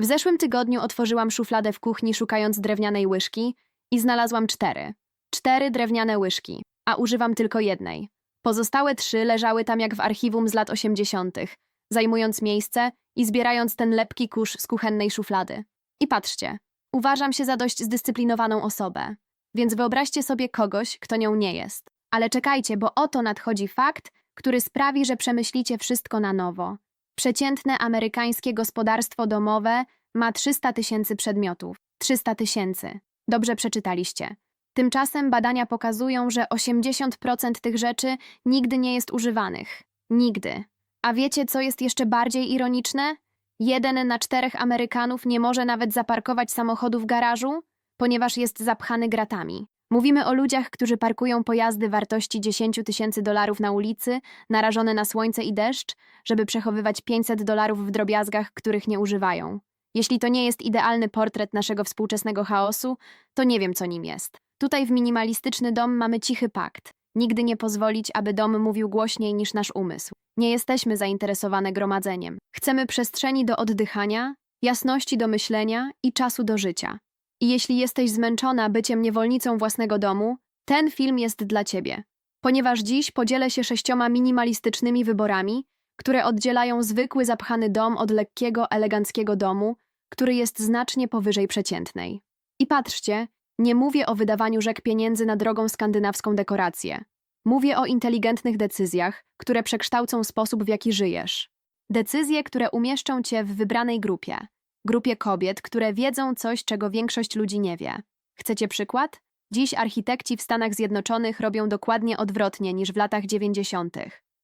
W zeszłym tygodniu otworzyłam szufladę w kuchni szukając drewnianej łyżki i znalazłam cztery. Cztery drewniane łyżki, a używam tylko jednej. Pozostałe trzy leżały tam jak w archiwum z lat osiemdziesiątych, zajmując miejsce i zbierając ten lepki kurz z kuchennej szuflady. I patrzcie, uważam się za dość zdyscyplinowaną osobę, więc wyobraźcie sobie kogoś, kto nią nie jest. Ale czekajcie, bo oto nadchodzi fakt, który sprawi, że przemyślicie wszystko na nowo. Przeciętne amerykańskie gospodarstwo domowe ma 300 tysięcy przedmiotów. 300 tysięcy. Dobrze przeczytaliście. Tymczasem badania pokazują, że 80% tych rzeczy nigdy nie jest używanych. Nigdy. A wiecie, co jest jeszcze bardziej ironiczne? Jeden na czterech Amerykanów nie może nawet zaparkować samochodu w garażu, ponieważ jest zapchany gratami. Mówimy o ludziach, którzy parkują pojazdy wartości 10 tysięcy dolarów na ulicy, narażone na słońce i deszcz, żeby przechowywać 500 dolarów w drobiazgach, których nie używają. Jeśli to nie jest idealny portret naszego współczesnego chaosu, to nie wiem, co nim jest. Tutaj w minimalistyczny dom mamy cichy pakt. Nigdy nie pozwolić, aby dom mówił głośniej niż nasz umysł. Nie jesteśmy zainteresowane gromadzeniem. Chcemy przestrzeni do oddychania, jasności do myślenia i czasu do życia. I jeśli jesteś zmęczona byciem niewolnicą własnego domu, ten film jest dla ciebie. Ponieważ dziś podzielę się sześcioma minimalistycznymi wyborami, które oddzielają zwykły zapchany dom od lekkiego, eleganckiego domu, który jest znacznie powyżej przeciętnej. I patrzcie, nie mówię o wydawaniu rzek pieniędzy na drogą skandynawską dekorację. Mówię o inteligentnych decyzjach, które przekształcą sposób, w jaki żyjesz. Decyzje, które umieszczą cię w wybranej grupie. Grupie kobiet, które wiedzą coś, czego większość ludzi nie wie. Chcecie przykład? Dziś architekci w Stanach Zjednoczonych robią dokładnie odwrotnie niż w latach 90.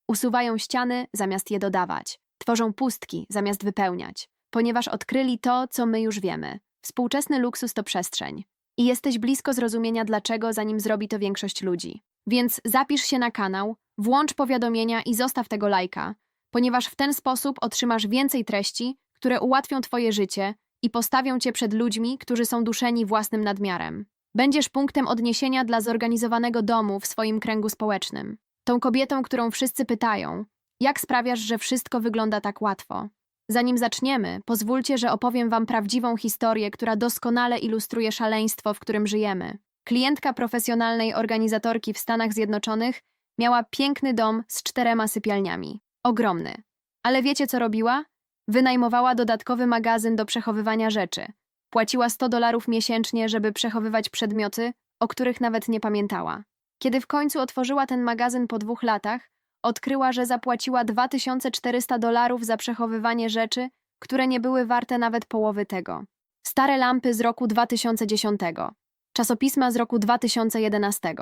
Usuwają ściany zamiast je dodawać. Tworzą pustki zamiast wypełniać, ponieważ odkryli to, co my już wiemy. Współczesny luksus to przestrzeń. I jesteś blisko zrozumienia dlaczego, zanim zrobi to większość ludzi. Więc zapisz się na kanał, włącz powiadomienia i zostaw tego lajka, ponieważ w ten sposób otrzymasz więcej treści, które ułatwią Twoje życie i postawią Cię przed ludźmi, którzy są duszeni własnym nadmiarem. Będziesz punktem odniesienia dla zorganizowanego domu w swoim kręgu społecznym. Tą kobietą, którą wszyscy pytają, jak sprawiasz, że wszystko wygląda tak łatwo? Zanim zaczniemy, pozwólcie, że opowiem Wam prawdziwą historię, która doskonale ilustruje szaleństwo, w którym żyjemy. Klientka profesjonalnej organizatorki w Stanach Zjednoczonych miała piękny dom z czterema sypialniami. Ogromny. Ale wiecie, co robiła? Wynajmowała dodatkowy magazyn do przechowywania rzeczy. Płaciła 100 dolarów miesięcznie, żeby przechowywać przedmioty, o których nawet nie pamiętała. Kiedy w końcu otworzyła ten magazyn po dwóch latach, odkryła, że zapłaciła 2400 dolarów za przechowywanie rzeczy, które nie były warte nawet połowy tego. Stare lampy z roku 2010, czasopisma z roku 2011.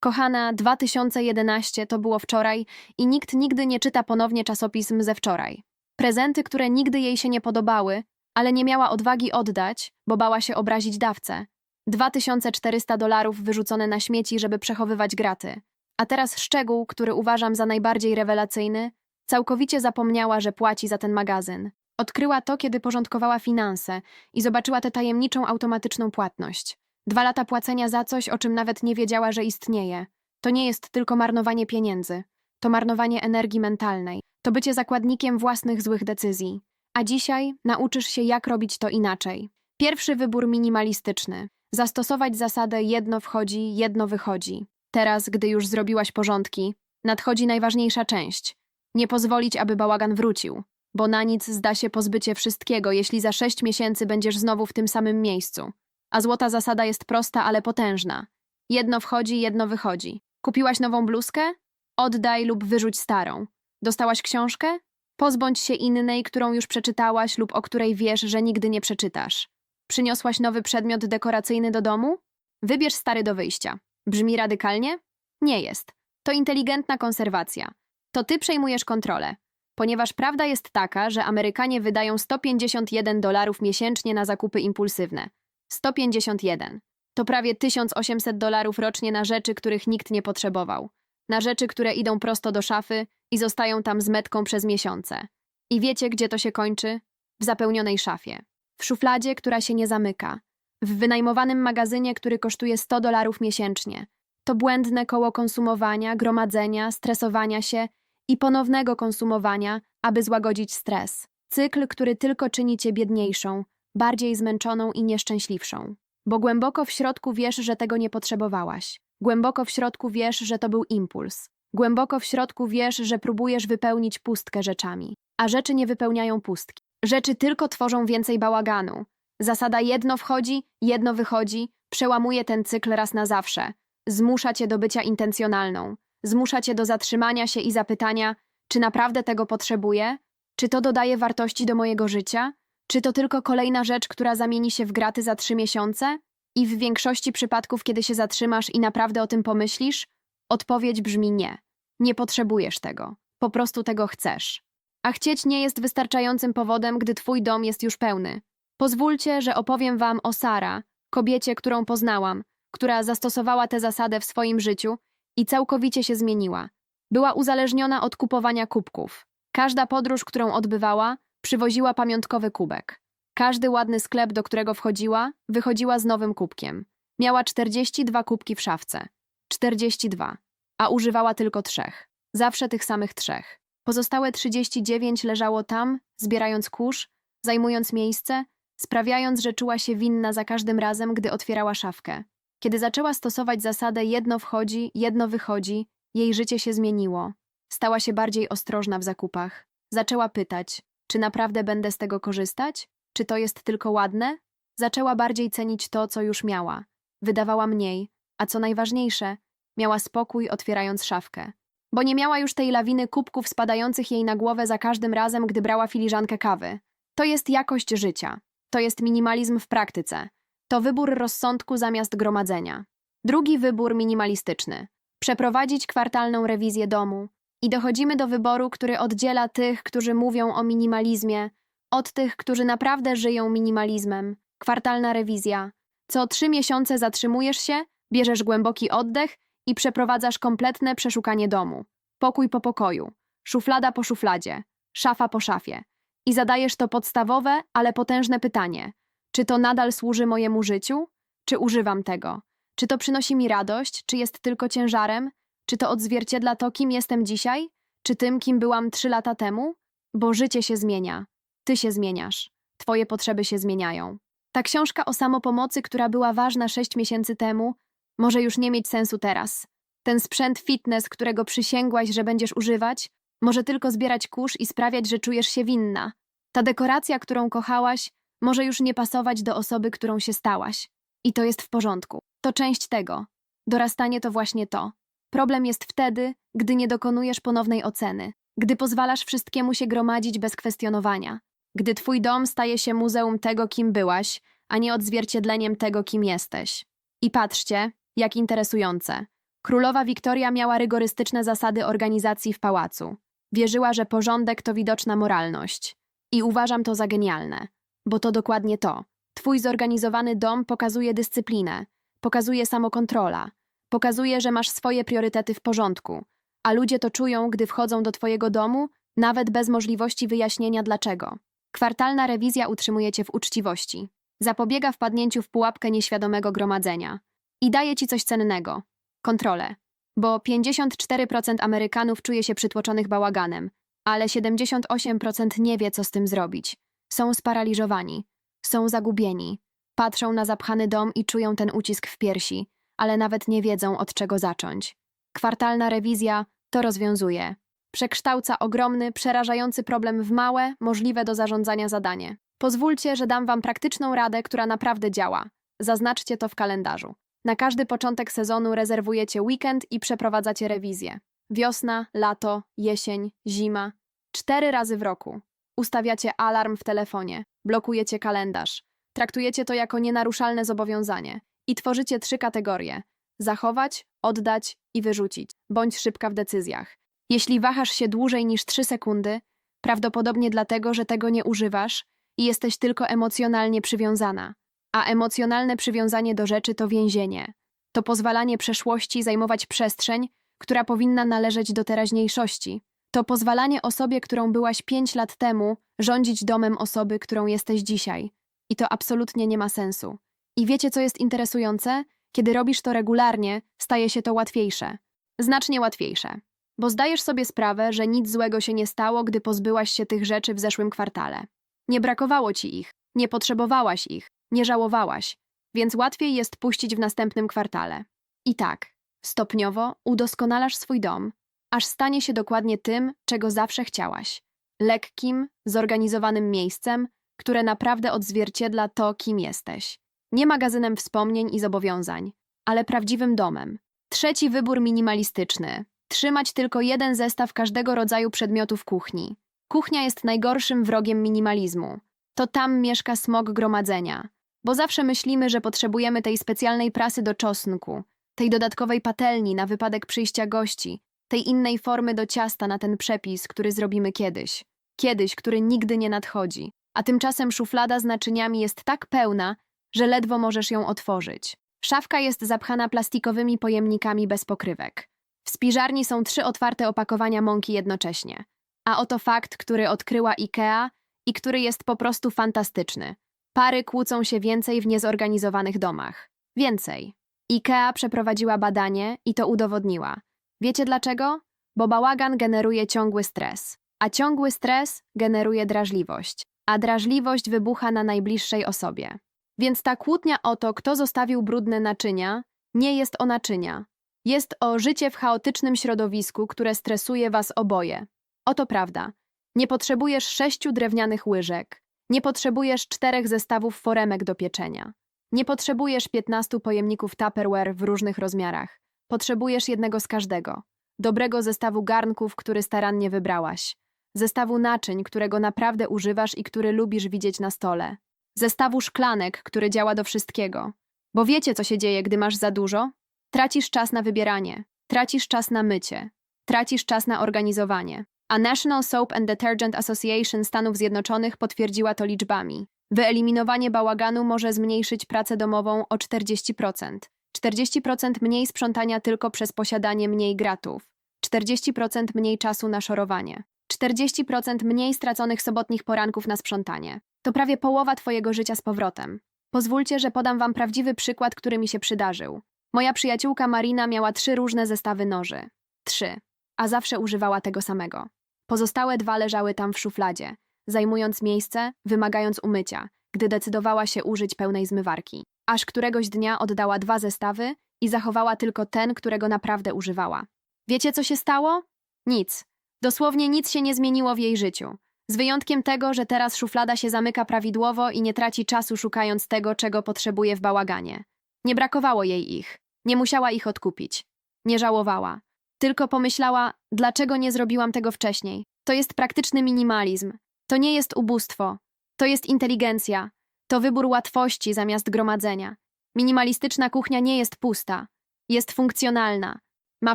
Kochana, 2011 to było wczoraj i nikt nigdy nie czyta ponownie czasopism ze wczoraj. Prezenty, które nigdy jej się nie podobały, ale nie miała odwagi oddać, bo bała się obrazić dawcę. 2400 dolarów wyrzucone na śmieci, żeby przechowywać graty. A teraz szczegół, który uważam za najbardziej rewelacyjny, całkowicie zapomniała, że płaci za ten magazyn. Odkryła to, kiedy porządkowała finanse i zobaczyła tę tajemniczą automatyczną płatność. Dwa lata płacenia za coś, o czym nawet nie wiedziała, że istnieje. To nie jest tylko marnowanie pieniędzy. To marnowanie energii mentalnej. To bycie zakładnikiem własnych złych decyzji. A dzisiaj nauczysz się, jak robić to inaczej. Pierwszy wybór minimalistyczny. Zastosować zasadę jedno wchodzi, jedno wychodzi. Teraz, gdy już zrobiłaś porządki, nadchodzi najważniejsza część. Nie pozwolić, aby bałagan wrócił, bo na nic zda się pozbycie wszystkiego, jeśli za sześć miesięcy będziesz znowu w tym samym miejscu. A złota zasada jest prosta, ale potężna. Jedno wchodzi, jedno wychodzi. Kupiłaś nową bluzkę? Oddaj lub wyrzuć starą. Dostałaś książkę? Pozbądź się innej, którą już przeczytałaś lub o której wiesz, że nigdy nie przeczytasz. Przyniosłaś nowy przedmiot dekoracyjny do domu? Wybierz stary do wyjścia. Brzmi radykalnie? Nie jest. To inteligentna konserwacja. To ty przejmujesz kontrolę. Ponieważ prawda jest taka, że Amerykanie wydają 151 dolarów miesięcznie na zakupy impulsywne. 151. To prawie 1800 dolarów rocznie na rzeczy, których nikt nie potrzebował. Na rzeczy, które idą prosto do szafy i zostają tam z metką przez miesiące. I wiecie, gdzie to się kończy? W zapełnionej szafie. W szufladzie, która się nie zamyka. W wynajmowanym magazynie, który kosztuje 100 dolarów miesięcznie. To błędne koło konsumowania, gromadzenia, stresowania się i ponownego konsumowania, aby złagodzić stres. Cykl, który tylko czyni cię biedniejszą, bardziej zmęczoną i nieszczęśliwszą. Bo głęboko w środku wiesz, że tego nie potrzebowałaś. Głęboko w środku wiesz, że to był impuls. Głęboko w środku wiesz, że próbujesz wypełnić pustkę rzeczami. A rzeczy nie wypełniają pustki. Rzeczy tylko tworzą więcej bałaganu. Zasada jedno wchodzi, jedno wychodzi, przełamuje ten cykl raz na zawsze. Zmusza cię do bycia intencjonalną. Zmusza cię do zatrzymania się i zapytania, czy naprawdę tego potrzebuję? Czy to dodaje wartości do mojego życia? Czy to tylko kolejna rzecz, która zamieni się w graty za trzy miesiące? I w większości przypadków, kiedy się zatrzymasz i naprawdę o tym pomyślisz, odpowiedź brzmi nie. Nie potrzebujesz tego. Po prostu tego chcesz. A chcieć nie jest wystarczającym powodem, gdy twój dom jest już pełny. Pozwólcie, że opowiem wam o Sara, kobiecie, którą poznałam, która zastosowała tę zasadę w swoim życiu i całkowicie się zmieniła. Była uzależniona od kupowania kubków. Każda podróż, którą odbywała, przywoziła pamiątkowy kubek. Każdy ładny sklep, do którego wchodziła, wychodziła z nowym kubkiem. Miała 42 kubki w szafce. 42. A używała tylko trzech. Zawsze tych samych trzech. Pozostałe 39 leżało tam, zbierając kurz, zajmując miejsce, sprawiając, że czuła się winna za każdym razem, gdy otwierała szafkę. Kiedy zaczęła stosować zasadę jedno wchodzi, jedno wychodzi, jej życie się zmieniło. Stała się bardziej ostrożna w zakupach. Zaczęła pytać, czy naprawdę będę z tego korzystać? Czy to jest tylko ładne? Zaczęła bardziej cenić to, co już miała. Wydawała mniej, a co najważniejsze, miała spokój otwierając szafkę. Bo nie miała już tej lawiny kubków spadających jej na głowę za każdym razem, gdy brała filiżankę kawy. To jest jakość życia. To jest minimalizm w praktyce. To wybór rozsądku zamiast gromadzenia. Drugi wybór minimalistyczny. Przeprowadzić kwartalną rewizję domu. I dochodzimy do wyboru, który oddziela tych, którzy mówią o minimalizmie, od tych, którzy naprawdę żyją minimalizmem. Kwartalna rewizja. Co trzy miesiące zatrzymujesz się, bierzesz głęboki oddech i przeprowadzasz kompletne przeszukanie domu. Pokój po pokoju, szuflada po szufladzie, szafa po szafie. I zadajesz to podstawowe, ale potężne pytanie: czy to nadal służy mojemu życiu? Czy używam tego? Czy to przynosi mi radość? Czy jest tylko ciężarem? Czy to odzwierciedla to, kim jestem dzisiaj? Czy tym, kim byłam trzy lata temu? Bo życie się zmienia. Ty się zmieniasz. Twoje potrzeby się zmieniają. Ta książka o samopomocy, która była ważna sześć miesięcy temu, może już nie mieć sensu teraz. Ten sprzęt fitness, którego przysięgłaś, że będziesz używać, może tylko zbierać kurz i sprawiać, że czujesz się winna. Ta dekoracja, którą kochałaś, może już nie pasować do osoby, którą się stałaś. I to jest w porządku. To część tego. Dorastanie to właśnie to. Problem jest wtedy, gdy nie dokonujesz ponownej oceny, gdy pozwalasz wszystkiemu się gromadzić bez kwestionowania, gdy twój dom staje się muzeum tego, kim byłaś, a nie odzwierciedleniem tego, kim jesteś. I patrzcie, jak interesujące. Królowa Wiktoria miała rygorystyczne zasady organizacji w pałacu. Wierzyła, że porządek to widoczna moralność. I uważam to za genialne, bo to dokładnie to. Twój zorganizowany dom pokazuje dyscyplinę, pokazuje samokontrola, pokazuje, że masz swoje priorytety w porządku, a ludzie to czują, gdy wchodzą do Twojego domu, nawet bez możliwości wyjaśnienia dlaczego. Kwartalna rewizja utrzymuje Cię w uczciwości, zapobiega wpadnięciu w pułapkę nieświadomego gromadzenia i daje Ci coś cennego kontrolę. Bo 54% Amerykanów czuje się przytłoczonych bałaganem, ale 78% nie wie, co z tym zrobić. Są sparaliżowani, są zagubieni, patrzą na zapchany dom i czują ten ucisk w piersi, ale nawet nie wiedzą, od czego zacząć. Kwartalna rewizja to rozwiązuje. Przekształca ogromny, przerażający problem w małe, możliwe do zarządzania zadanie. Pozwólcie, że dam Wam praktyczną radę, która naprawdę działa. Zaznaczcie to w kalendarzu. Na każdy początek sezonu rezerwujecie weekend i przeprowadzacie rewizję. Wiosna, lato, jesień, zima. Cztery razy w roku. Ustawiacie alarm w telefonie, blokujecie kalendarz. Traktujecie to jako nienaruszalne zobowiązanie i tworzycie trzy kategorie: zachować, oddać i wyrzucić. Bądź szybka w decyzjach. Jeśli wahasz się dłużej niż 3 sekundy, prawdopodobnie dlatego, że tego nie używasz i jesteś tylko emocjonalnie przywiązana. A emocjonalne przywiązanie do rzeczy to więzienie. To pozwalanie przeszłości zajmować przestrzeń, która powinna należeć do teraźniejszości. To pozwalanie osobie, którą byłaś pięć lat temu, rządzić domem osoby, którą jesteś dzisiaj. I to absolutnie nie ma sensu. I wiecie, co jest interesujące? Kiedy robisz to regularnie, staje się to łatwiejsze. Znacznie łatwiejsze. Bo zdajesz sobie sprawę, że nic złego się nie stało, gdy pozbyłaś się tych rzeczy w zeszłym kwartale. Nie brakowało ci ich, nie potrzebowałaś ich, nie żałowałaś, więc łatwiej jest puścić w następnym kwartale. I tak, stopniowo udoskonalasz swój dom, aż stanie się dokładnie tym, czego zawsze chciałaś. Lekkim, zorganizowanym miejscem, które naprawdę odzwierciedla to, kim jesteś. Nie magazynem wspomnień i zobowiązań, ale prawdziwym domem. Trzeci wybór minimalistyczny. Trzymać tylko jeden zestaw każdego rodzaju przedmiotu w kuchni. Kuchnia jest najgorszym wrogiem minimalizmu. To tam mieszka smog gromadzenia. Bo zawsze myślimy, że potrzebujemy tej specjalnej prasy do czosnku, tej dodatkowej patelni na wypadek przyjścia gości, tej innej formy do ciasta na ten przepis, który zrobimy kiedyś. Kiedyś, który nigdy nie nadchodzi. A tymczasem szuflada z naczyniami jest tak pełna, że ledwo możesz ją otworzyć. Szafka jest zapchana plastikowymi pojemnikami bez pokrywek. W spiżarni są trzy otwarte opakowania mąki jednocześnie. A oto fakt, który odkryła IKEA i który jest po prostu fantastyczny. Pary kłócą się więcej w niezorganizowanych domach. Więcej. IKEA przeprowadziła badanie i to udowodniła. Wiecie dlaczego? Bo bałagan generuje ciągły stres, a ciągły stres generuje drażliwość, a drażliwość wybucha na najbliższej osobie. Więc ta kłótnia o to, kto zostawił brudne naczynia, nie jest o naczynia. Jest o życie w chaotycznym środowisku, które stresuje was oboje. Oto prawda. Nie potrzebujesz sześciu drewnianych łyżek. Nie potrzebujesz czterech zestawów foremek do pieczenia. Nie potrzebujesz piętnastu pojemników Tupperware w różnych rozmiarach. Potrzebujesz jednego z każdego. Dobrego zestawu garnków, który starannie wybrałaś. Zestawu naczyń, którego naprawdę używasz i który lubisz widzieć na stole. Zestawu szklanek, który działa do wszystkiego. Bo wiecie, co się dzieje, gdy masz za dużo? Tracisz czas na wybieranie, tracisz czas na mycie, tracisz czas na organizowanie. A National Soap and Detergent Association Stanów Zjednoczonych potwierdziła to liczbami. Wyeliminowanie bałaganu może zmniejszyć pracę domową o 40%. 40% mniej sprzątania tylko przez posiadanie mniej gratów. 40% mniej czasu na szorowanie. 40% mniej straconych sobotnich poranków na sprzątanie. To prawie połowa Twojego życia z powrotem. Pozwólcie, że podam Wam prawdziwy przykład, który mi się przydarzył. Moja przyjaciółka Marina miała trzy różne zestawy noży. Trzy. A zawsze używała tego samego. Pozostałe dwa leżały tam w szufladzie, zajmując miejsce, wymagając umycia, gdy decydowała się użyć pełnej zmywarki. Aż któregoś dnia oddała dwa zestawy i zachowała tylko ten, którego naprawdę używała. Wiecie, co się stało? Nic. Dosłownie nic się nie zmieniło w jej życiu. Z wyjątkiem tego, że teraz szuflada się zamyka prawidłowo i nie traci czasu szukając tego, czego potrzebuje w bałaganie. Nie brakowało jej ich. Nie musiała ich odkupić. Nie żałowała. Tylko pomyślała, dlaczego nie zrobiłam tego wcześniej. To jest praktyczny minimalizm. To nie jest ubóstwo. To jest inteligencja. To wybór łatwości zamiast gromadzenia. Minimalistyczna kuchnia nie jest pusta. Jest funkcjonalna. Ma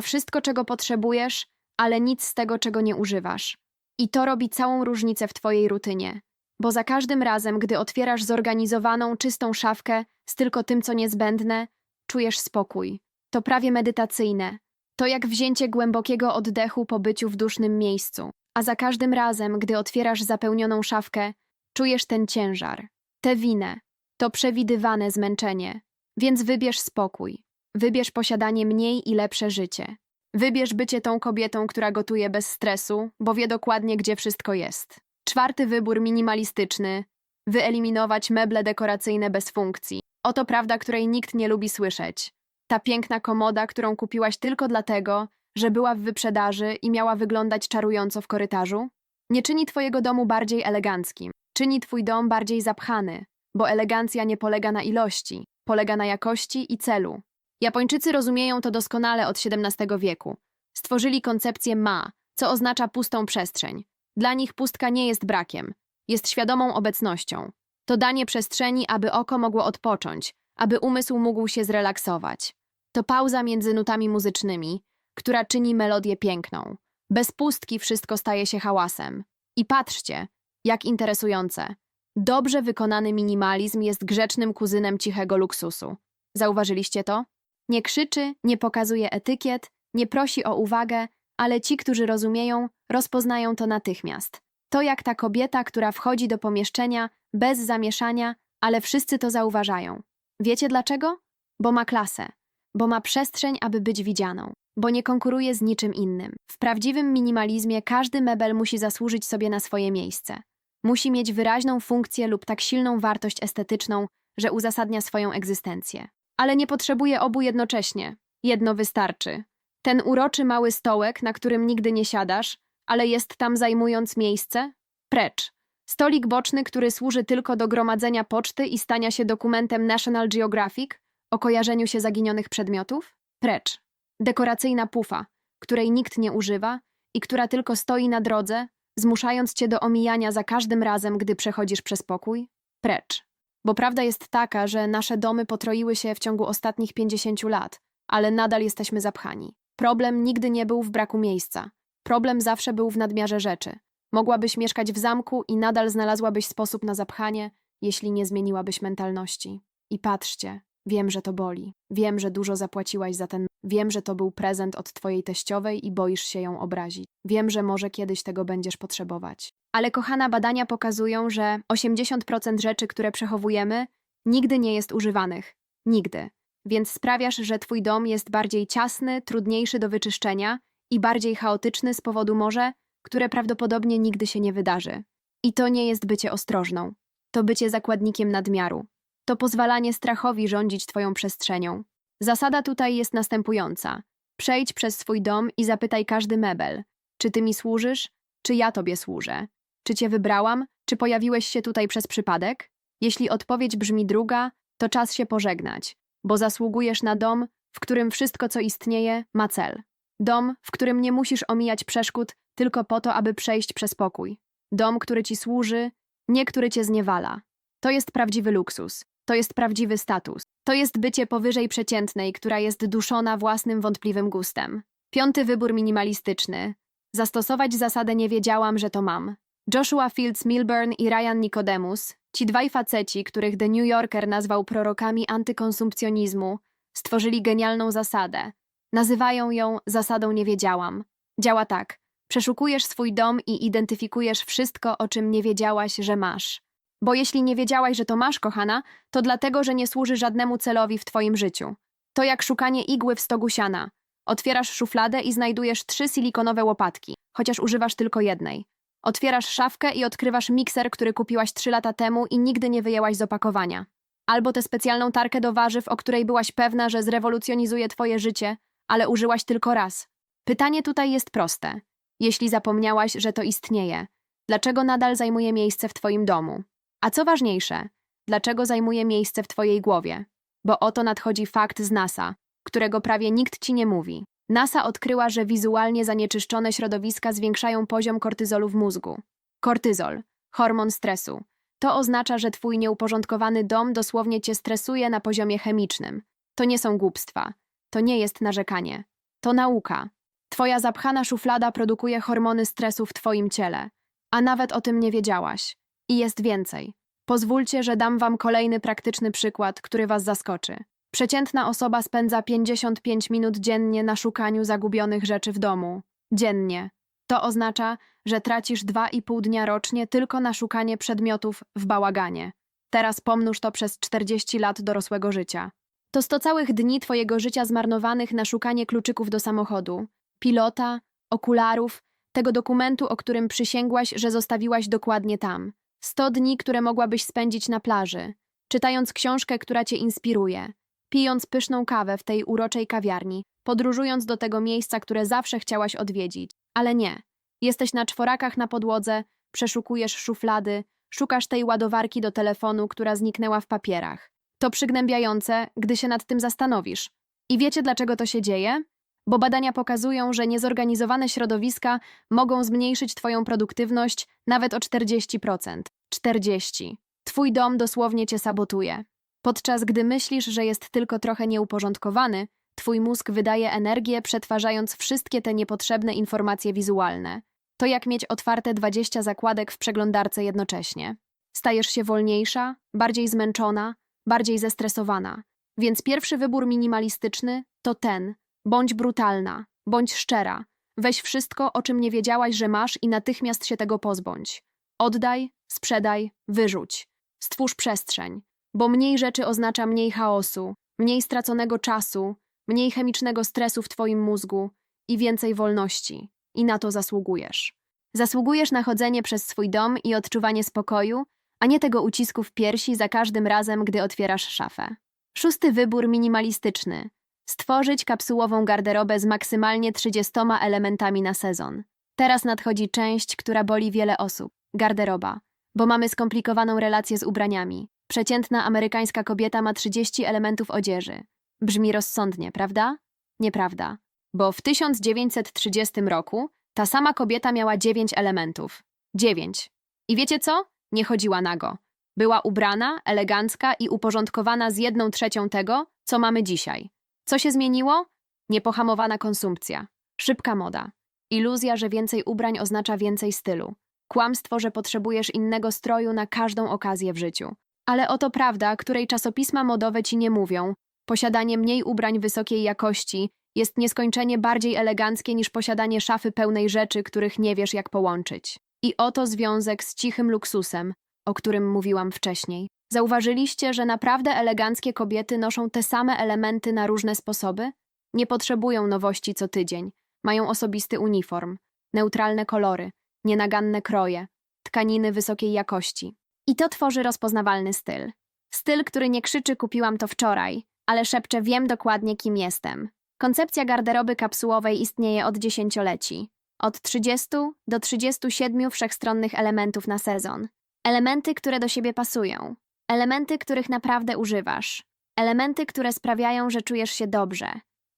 wszystko, czego potrzebujesz, ale nic z tego, czego nie używasz. I to robi całą różnicę w Twojej rutynie. Bo za każdym razem, gdy otwierasz zorganizowaną, czystą szafkę z tylko tym, co niezbędne, czujesz spokój. To prawie medytacyjne. To jak wzięcie głębokiego oddechu po byciu w dusznym miejscu. A za każdym razem, gdy otwierasz zapełnioną szafkę, czujesz ten ciężar, tę winę, to przewidywane zmęczenie. Więc wybierz spokój. Wybierz posiadanie mniej i lepsze życie. Wybierz bycie tą kobietą, która gotuje bez stresu, bo wie dokładnie, gdzie wszystko jest. Czwarty wybór minimalistyczny. Wyeliminować meble dekoracyjne bez funkcji. Oto prawda, której nikt nie lubi słyszeć. Ta piękna komoda, którą kupiłaś tylko dlatego, że była w wyprzedaży i miała wyglądać czarująco w korytarzu, nie czyni twojego domu bardziej eleganckim. Czyni twój dom bardziej zapchany, bo elegancja nie polega na ilości, polega na jakości i celu. Japończycy rozumieją to doskonale od XVII wieku. Stworzyli koncepcję ma, co oznacza pustą przestrzeń. Dla nich pustka nie jest brakiem, jest świadomą obecnością. To danie przestrzeni, aby oko mogło odpocząć, aby umysł mógł się zrelaksować. To pauza między nutami muzycznymi, która czyni melodię piękną. Bez pustki wszystko staje się hałasem. I patrzcie, jak interesujące. Dobrze wykonany minimalizm jest grzecznym kuzynem cichego luksusu. Zauważyliście to? Nie krzyczy, nie pokazuje etykiet, nie prosi o uwagę, ale ci, którzy rozumieją, rozpoznają to natychmiast. To jak ta kobieta, która wchodzi do pomieszczenia bez zamieszania, ale wszyscy to zauważają. Wiecie dlaczego? Bo ma klasę, bo ma przestrzeń, aby być widzianą. bo nie konkuruje z niczym innym. W prawdziwym minimalizmie każdy mebel musi zasłużyć sobie na swoje miejsce. Musi mieć wyraźną funkcję lub tak silną wartość estetyczną, że uzasadnia swoją egzystencję. Ale nie potrzebuje obu jednocześnie. Jedno wystarczy. Ten uroczy mały stołek, na którym nigdy nie siadasz, ale jest tam zajmując miejsce? Precz. Stolik boczny, który służy tylko do gromadzenia poczty i stania się dokumentem National Geographic o kojarzeniu się zaginionych przedmiotów? Precz. Dekoracyjna pufa, której nikt nie używa i która tylko stoi na drodze, zmuszając cię do omijania za każdym razem, gdy przechodzisz przez pokój? Precz. Bo prawda jest taka, że nasze domy potroiły się w ciągu ostatnich 50 lat, ale nadal jesteśmy zapchani. Problem nigdy nie był w braku miejsca. Problem zawsze był w nadmiarze rzeczy. Mogłabyś mieszkać w zamku i nadal znalazłabyś sposób na zapchanie, jeśli nie zmieniłabyś mentalności. I patrzcie, wiem, że to boli. Wiem, że dużo zapłaciłaś za ten. Wiem, że to był prezent od twojej teściowej i boisz się ją obrazić. Wiem, że może kiedyś tego będziesz potrzebować. Ale kochana, badania pokazują, że 80% rzeczy, które przechowujemy, nigdy nie jest używanych. Nigdy. Więc sprawiasz, że twój dom jest bardziej ciasny, trudniejszy do wyczyszczenia i bardziej chaotyczny z powodu morze, które prawdopodobnie nigdy się nie wydarzy. I to nie jest bycie ostrożną. To bycie zakładnikiem nadmiaru. To pozwalanie strachowi rządzić twoją przestrzenią. Zasada tutaj jest następująca. Przejdź przez swój dom i zapytaj każdy mebel. Czy ty mi służysz? Czy ja tobie służę? Czy cię wybrałam? Czy pojawiłeś się tutaj przez przypadek? Jeśli odpowiedź brzmi druga, to czas się pożegnać, bo zasługujesz na dom, w którym wszystko, co istnieje, ma cel. Dom, w którym nie musisz omijać przeszkód tylko po to, aby przejść przez pokój. Dom, który ci służy, nie który cię zniewala. To jest prawdziwy luksus. To jest prawdziwy status. To jest bycie powyżej przeciętnej, która jest duszona własnym wątpliwym gustem. Piąty wybór minimalistyczny. Zastosować zasadę nie wiedziałam, że to mam. Joshua Fields Milburn i Ryan Nicodemus, ci dwaj faceci, których The New Yorker nazwał prorokami antykonsumpcjonizmu, stworzyli genialną zasadę. Nazywają ją zasadą nie wiedziałam. Działa tak. Przeszukujesz swój dom i identyfikujesz wszystko, o czym nie wiedziałaś, że masz. Bo jeśli nie wiedziałaś, że to masz, kochana, to dlatego, że nie służy żadnemu celowi w twoim życiu. To jak szukanie igły w stogu siana. Otwierasz szufladę i znajdujesz trzy silikonowe łopatki, chociaż używasz tylko jednej. Otwierasz szafkę i odkrywasz mikser, który kupiłaś trzy lata temu i nigdy nie wyjęłaś z opakowania. Albo tę specjalną tarkę do warzyw, o której byłaś pewna, że zrewolucjonizuje twoje życie, ale użyłaś tylko raz. Pytanie tutaj jest proste. Jeśli zapomniałaś, że to istnieje, dlaczego nadal zajmuje miejsce w twoim domu? A co ważniejsze, dlaczego zajmuje miejsce w twojej głowie? Bo oto nadchodzi fakt z NASA, którego prawie nikt ci nie mówi. NASA odkryła, że wizualnie zanieczyszczone środowiska zwiększają poziom kortyzolu w mózgu. Kortyzol, hormon stresu. To oznacza, że twój nieuporządkowany dom dosłownie cię stresuje na poziomie chemicznym. To nie są głupstwa. To nie jest narzekanie. To nauka. Twoja zapchana szuflada produkuje hormony stresu w twoim ciele, a nawet o tym nie wiedziałaś. I jest więcej. Pozwólcie, że dam wam kolejny praktyczny przykład, który was zaskoczy. Przeciętna osoba spędza 55 minut dziennie na szukaniu zagubionych rzeczy w domu. Dziennie. To oznacza, że tracisz 2,5 dnia rocznie tylko na szukanie przedmiotów w bałaganie. Teraz pomnóż to przez 40 lat dorosłego życia. To 100 całych dni twojego życia zmarnowanych na szukanie kluczyków do samochodu, pilota, okularów, tego dokumentu, o którym przysięgłaś, że zostawiłaś dokładnie tam. 100 dni, które mogłabyś spędzić na plaży, czytając książkę, która cię inspiruje, pijąc pyszną kawę w tej uroczej kawiarni, podróżując do tego miejsca, które zawsze chciałaś odwiedzić. Ale nie. Jesteś na czworakach na podłodze, przeszukujesz szuflady, szukasz tej ładowarki do telefonu, która zniknęła w papierach. To przygnębiające, gdy się nad tym zastanowisz. I wiecie, dlaczego to się dzieje? Bo badania pokazują, że niezorganizowane środowiska mogą zmniejszyć Twoją produktywność nawet o 40%. 40. Twój dom dosłownie Cię sabotuje. Podczas gdy myślisz, że jest tylko trochę nieuporządkowany, Twój mózg wydaje energię, przetwarzając wszystkie te niepotrzebne informacje wizualne. To jak mieć otwarte 20 zakładek w przeglądarce jednocześnie. Stajesz się wolniejsza, bardziej zmęczona, bardziej zestresowana. Więc pierwszy wybór minimalistyczny to ten. Bądź brutalna, bądź szczera. Weź wszystko, o czym nie wiedziałaś, że masz i natychmiast się tego pozbądź. Oddaj, sprzedaj, wyrzuć. Stwórz przestrzeń, bo mniej rzeczy oznacza mniej chaosu, mniej straconego czasu, mniej chemicznego stresu w twoim mózgu i więcej wolności. I na to zasługujesz. Zasługujesz na chodzenie przez swój dom i odczuwanie spokoju, a nie tego ucisku w piersi za każdym razem, gdy otwierasz szafę. Szósty wybór minimalistyczny. Stworzyć kapsułową garderobę z maksymalnie 30 elementami na sezon. Teraz nadchodzi część, która boli wiele osób. Garderoba. Bo mamy skomplikowaną relację z ubraniami. Przeciętna amerykańska kobieta ma 30 elementów odzieży. Brzmi rozsądnie, prawda? Nieprawda. Bo w 1930 roku ta sama kobieta miała 9 elementów. 9. I wiecie co? Nie chodziła nago. Była ubrana, elegancka i uporządkowana z jedną trzecią tego, co mamy dzisiaj. Co się zmieniło? Niepohamowana konsumpcja. Szybka moda. Iluzja, że więcej ubrań oznacza więcej stylu. Kłamstwo, że potrzebujesz innego stroju na każdą okazję w życiu. Ale oto prawda, której czasopisma modowe ci nie mówią. Posiadanie mniej ubrań wysokiej jakości jest nieskończenie bardziej eleganckie niż posiadanie szafy pełnej rzeczy, których nie wiesz jak połączyć. I oto związek z cichym luksusem, o którym mówiłam wcześniej. Zauważyliście, że naprawdę eleganckie kobiety noszą te same elementy na różne sposoby? Nie potrzebują nowości co tydzień. Mają osobisty uniform, neutralne kolory, nienaganne kroje, tkaniny wysokiej jakości. I to tworzy rozpoznawalny styl. Styl, który nie krzyczy kupiłam to wczoraj, ale szepcze wiem dokładnie kim jestem. Koncepcja garderoby kapsułowej istnieje od dziesięcioleci. Od 30 do 37 wszechstronnych elementów na sezon. Elementy, które do siebie pasują. Elementy, których naprawdę używasz. Elementy, które sprawiają, że czujesz się dobrze.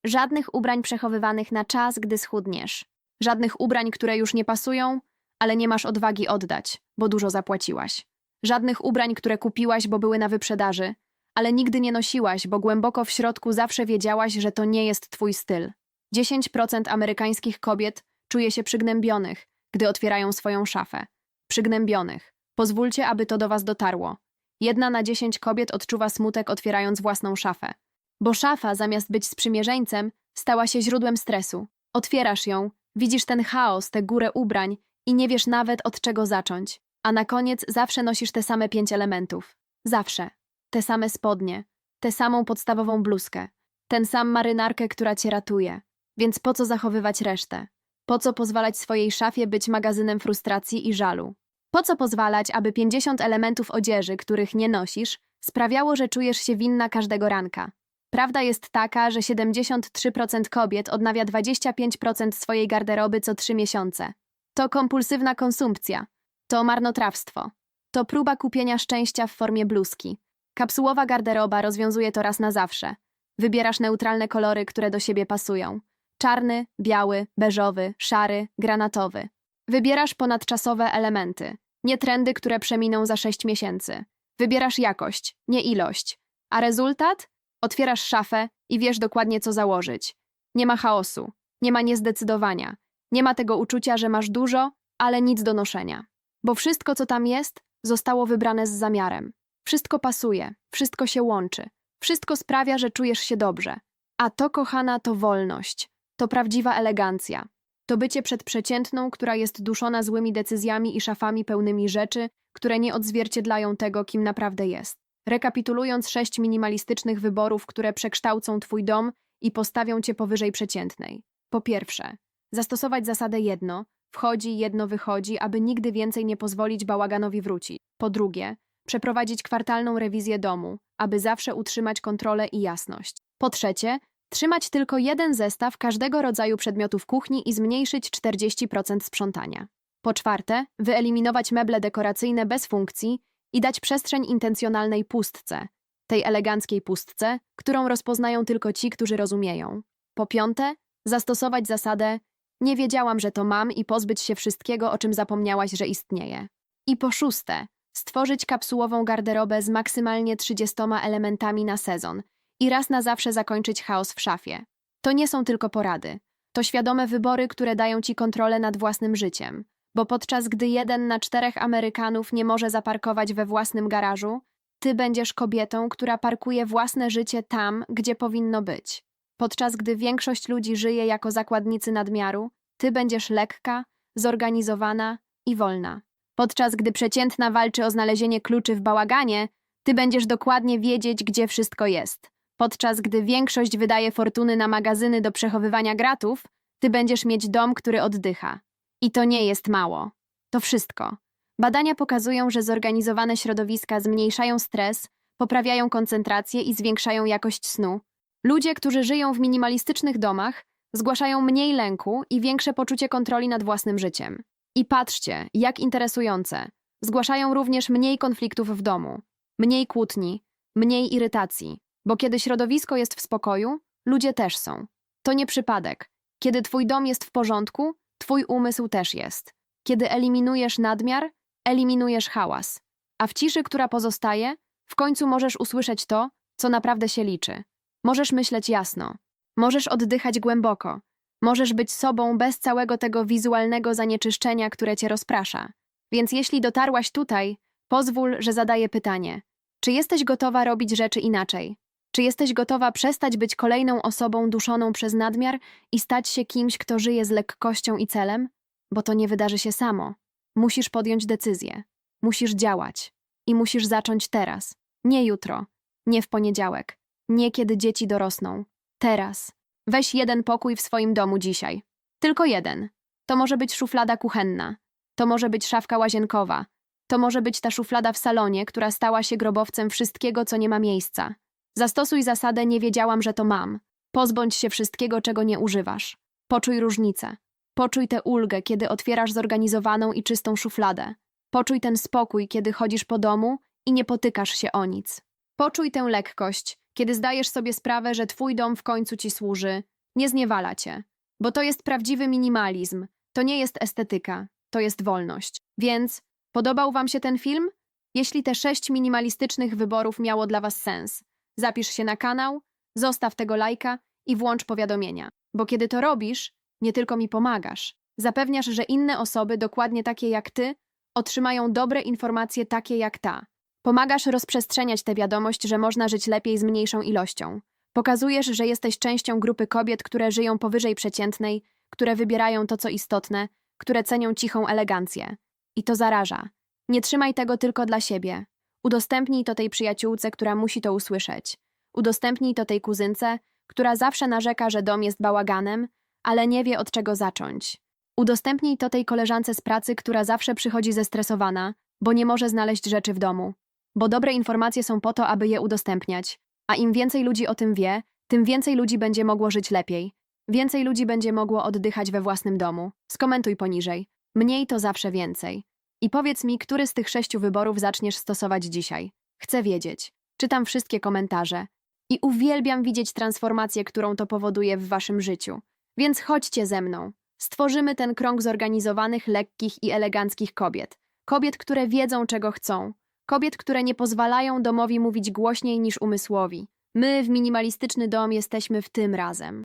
Żadnych ubrań przechowywanych na czas, gdy schudniesz. Żadnych ubrań, które już nie pasują, ale nie masz odwagi oddać, bo dużo zapłaciłaś. Żadnych ubrań, które kupiłaś, bo były na wyprzedaży, ale nigdy nie nosiłaś, bo głęboko w środku zawsze wiedziałaś, że to nie jest twój styl. 10% amerykańskich kobiet czuje się przygnębionych, gdy otwierają swoją szafę. Przygnębionych. Pozwólcie, aby to do was dotarło. Jedna na dziesięć kobiet odczuwa smutek otwierając własną szafę. Bo szafa, zamiast być sprzymierzeńcem, stała się źródłem stresu. Otwierasz ją, widzisz ten chaos, tę górę ubrań i nie wiesz nawet od czego zacząć. A na koniec zawsze nosisz te same pięć elementów. Zawsze. Te same spodnie, tę samą podstawową bluzkę, ten sam marynarkę, która cię ratuje. Więc po co zachowywać resztę? Po co pozwalać swojej szafie być magazynem frustracji i żalu? Po co pozwalać, aby 50 elementów odzieży, których nie nosisz, sprawiało, że czujesz się winna każdego ranka? Prawda jest taka, że 73% kobiet odnawia 25% swojej garderoby co 3 miesiące. To kompulsywna konsumpcja. To marnotrawstwo. To próba kupienia szczęścia w formie bluzki. Kapsułowa garderoba rozwiązuje to raz na zawsze. Wybierasz neutralne kolory, które do siebie pasują. Czarny, biały, beżowy, szary, granatowy. Wybierasz ponadczasowe elementy, nie trendy, które przeminą za 6 miesięcy. Wybierasz jakość, nie ilość. A rezultat? Otwierasz szafę i wiesz dokładnie, co założyć. Nie ma chaosu, nie ma niezdecydowania, nie ma tego uczucia, że masz dużo, ale nic do noszenia. Bo wszystko, co tam jest, zostało wybrane z zamiarem. Wszystko pasuje, wszystko się łączy, wszystko sprawia, że czujesz się dobrze. A to, kochana, to wolność, to prawdziwa elegancja. To bycie przedprzeciętną, która jest duszona złymi decyzjami i szafami pełnymi rzeczy, które nie odzwierciedlają tego, kim naprawdę jest. Rekapitulując sześć minimalistycznych wyborów, które przekształcą Twój dom i postawią Cię powyżej przeciętnej. Po pierwsze, zastosować zasadę jedno, wchodzi, jedno wychodzi, aby nigdy więcej nie pozwolić bałaganowi wrócić. Po drugie, przeprowadzić kwartalną rewizję domu, aby zawsze utrzymać kontrolę i jasność. Po trzecie, trzymać tylko jeden zestaw każdego rodzaju przedmiotów kuchni i zmniejszyć 40% sprzątania. Po czwarte, wyeliminować meble dekoracyjne bez funkcji i dać przestrzeń intencjonalnej pustce, tej eleganckiej pustce, którą rozpoznają tylko ci, którzy rozumieją. Po piąte, zastosować zasadę nie wiedziałam, że to mam i pozbyć się wszystkiego, o czym zapomniałaś, że istnieje. I po szóste, stworzyć kapsułową garderobę z maksymalnie 30 elementami na sezon i raz na zawsze zakończyć chaos w szafie. To nie są tylko porady. To świadome wybory, które dają ci kontrolę nad własnym życiem. Bo podczas gdy jeden na czterech Amerykanów nie może zaparkować we własnym garażu, ty będziesz kobietą, która parkuje własne życie tam, gdzie powinno być. Podczas gdy większość ludzi żyje jako zakładnicy nadmiaru, ty będziesz lekka, zorganizowana i wolna. Podczas gdy przeciętna walczy o znalezienie kluczy w bałaganie, ty będziesz dokładnie wiedzieć, gdzie wszystko jest. Podczas gdy większość wydaje fortuny na magazyny do przechowywania gratów, ty będziesz mieć dom, który oddycha. I to nie jest mało. To wszystko. Badania pokazują, że zorganizowane środowiska zmniejszają stres, poprawiają koncentrację i zwiększają jakość snu. Ludzie, którzy żyją w minimalistycznych domach, zgłaszają mniej lęku i większe poczucie kontroli nad własnym życiem. I patrzcie, jak interesujące. Zgłaszają również mniej konfliktów w domu, mniej kłótni, mniej irytacji, bo kiedy środowisko jest w spokoju, ludzie też są. To nie przypadek. Kiedy twój dom jest w porządku, twój umysł też jest. Kiedy eliminujesz nadmiar, eliminujesz hałas. A w ciszy, która pozostaje, w końcu możesz usłyszeć to, co naprawdę się liczy. Możesz myśleć jasno. Możesz oddychać głęboko. Możesz być sobą bez całego tego wizualnego zanieczyszczenia, które cię rozprasza. Więc jeśli dotarłaś tutaj, pozwól, że zadaję pytanie. Czy jesteś gotowa robić rzeczy inaczej? Czy jesteś gotowa przestać być kolejną osobą duszoną przez nadmiar i stać się kimś, kto żyje z lekkością i celem? Bo to nie wydarzy się samo. Musisz podjąć decyzję. Musisz działać. I musisz zacząć teraz. Nie jutro. Nie w poniedziałek. Nie kiedy dzieci dorosną. Teraz. Weź jeden pokój w swoim domu dzisiaj. Tylko jeden. To może być szuflada kuchenna. To może być szafka łazienkowa. To może być ta szuflada w salonie, która stała się grobowcem wszystkiego, co nie ma miejsca. Zastosuj zasadę nie wiedziałam, że to mam. Pozbądź się wszystkiego, czego nie używasz. Poczuj różnicę. Poczuj tę ulgę, kiedy otwierasz zorganizowaną i czystą szufladę. Poczuj ten spokój, kiedy chodzisz po domu i nie potykasz się o nic. Poczuj tę lekkość, kiedy zdajesz sobie sprawę, że twój dom w końcu ci służy. Nie zniewala cię. Bo to jest prawdziwy minimalizm. To nie jest estetyka. To jest wolność. Więc podobał wam się ten film? Jeśli te sześć minimalistycznych wyborów miało dla was sens, zapisz się na kanał, zostaw tego lajka i włącz powiadomienia. Bo kiedy to robisz, nie tylko mi pomagasz. Zapewniasz, że inne osoby, dokładnie takie jak ty, otrzymają dobre informacje takie jak ta. Pomagasz rozprzestrzeniać tę wiadomość, że można żyć lepiej z mniejszą ilością. Pokazujesz, że jesteś częścią grupy kobiet, które żyją powyżej przeciętnej, które wybierają to, co istotne, które cenią cichą elegancję. I to zaraża. Nie trzymaj tego tylko dla siebie. Udostępnij to tej przyjaciółce, która musi to usłyszeć. Udostępnij to tej kuzynce, która zawsze narzeka, że dom jest bałaganem, ale nie wie od czego zacząć. Udostępnij to tej koleżance z pracy, która zawsze przychodzi zestresowana, bo nie może znaleźć rzeczy w domu. Bo dobre informacje są po to, aby je udostępniać. A im więcej ludzi o tym wie, tym więcej ludzi będzie mogło żyć lepiej. Więcej ludzi będzie mogło oddychać we własnym domu. Skomentuj poniżej. Mniej to zawsze więcej. I powiedz mi, który z tych sześciu wyborów zaczniesz stosować dzisiaj. Chcę wiedzieć. Czytam wszystkie komentarze. I uwielbiam widzieć transformację, którą to powoduje w waszym życiu. Więc chodźcie ze mną. Stworzymy ten krąg zorganizowanych, lekkich i eleganckich kobiet. Kobiet, które wiedzą, czego chcą. Kobiet, które nie pozwalają domowi mówić głośniej niż umysłowi. My w minimalistyczny dom jesteśmy w tym razem.